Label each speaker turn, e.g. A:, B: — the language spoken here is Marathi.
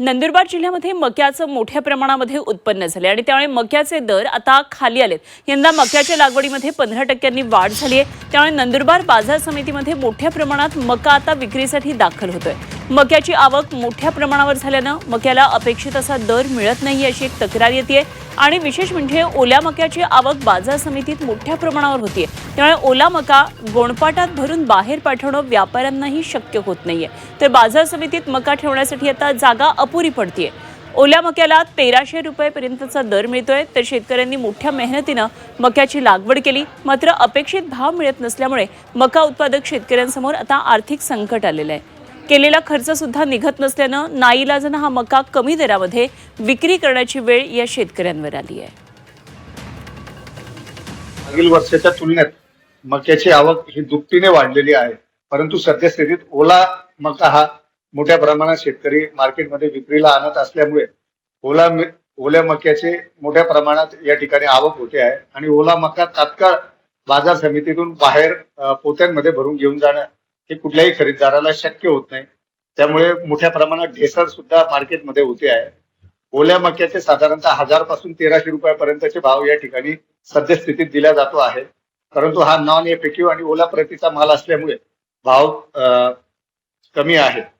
A: नंदुरबार जिल्ह्यामध्ये मक्याचं मोठ्या प्रमाणामध्ये उत्पन्न झाले आणि त्यामुळे मक्याचे दर आता खाली आलेत. यंदा मक्याच्या लागवडीमध्ये पंधरा टक्क्यांनी वाढ झाली आहे त्यामुळे नंदुरबार बाजार समितीमध्ये मोठ्या प्रमाणात मका आता विक्रीसाठी दाखल होतोय. मक्याची आवक मोठ्या प्रमाणावर झाल्यानं मक्याला अपेक्षित असा दर मिळत नाही अशी एक तक्रार येते आणि विशेष म्हणजे ओल्या मक्याची आवक बाजार समितीत मोठ्या प्रमाणावर होती त्यामुळे ओला मका गोणपाटात भरून बाहेर पाठवणं व्यापाऱ्यांनाही शक्य होत नाहीये. तर बाजार समितीत मका ठेवण्यासाठी आता जागा अपुरी पडतीये. ओल्या मक्याला तेराशे रुपयेपर्यंतचा दर मिळतोय तर शेतकऱ्यांनी मोठ्या मेहनतीनं मक्याची लागवड केली. मात्र अपेक्षित भाव मिळत नसल्यामुळे मका उत्पादक शेतकऱ्यांसमोर आता आर्थिक संकट आलेलं आहे. केलेला खर्च सुद्धा निघत नसल्यानं नाईलाजानं हा मका कमी दरामध्ये विक्री करण्याची वेळ या शेतकऱ्यांवर आली आहे.
B: मागील वर्षाच्या तुलनेत मक्याची आवक ही दुपटीने वाढलेली आहे. परंतु सद्यस्थितीत ओला मका हा मोठ्या प्रमाणात शेतकरी मार्केटमध्ये विक्रीला आणत असल्यामुळे ओला ओल्या मक्याचे मोठ्या प्रमाणात या ठिकाणी आवक होते आहे. आणि ओला मका तात्काळ बाजार समितीतून बाहेर पोत्यांमध्ये भरून घेऊन जाणं हे कुठल्याही खरेदीदाराला शक्य होत नाही. त्यामुळे मोठ्या प्रमाणात ढेसर सुद्धा मार्केटमध्ये होते आहे. ओल्या मक्याचे साधारणतः हजारपासून तेराशे रुपयापर्यंतचे भाव या ठिकाणी सद्यस्थितीत दिला जातो आहे. परंतु हा नॉन एफेक्टिव्ह आणि ओला प्रतीचा माल असल्यामुळे भाव अ, कमी आहे.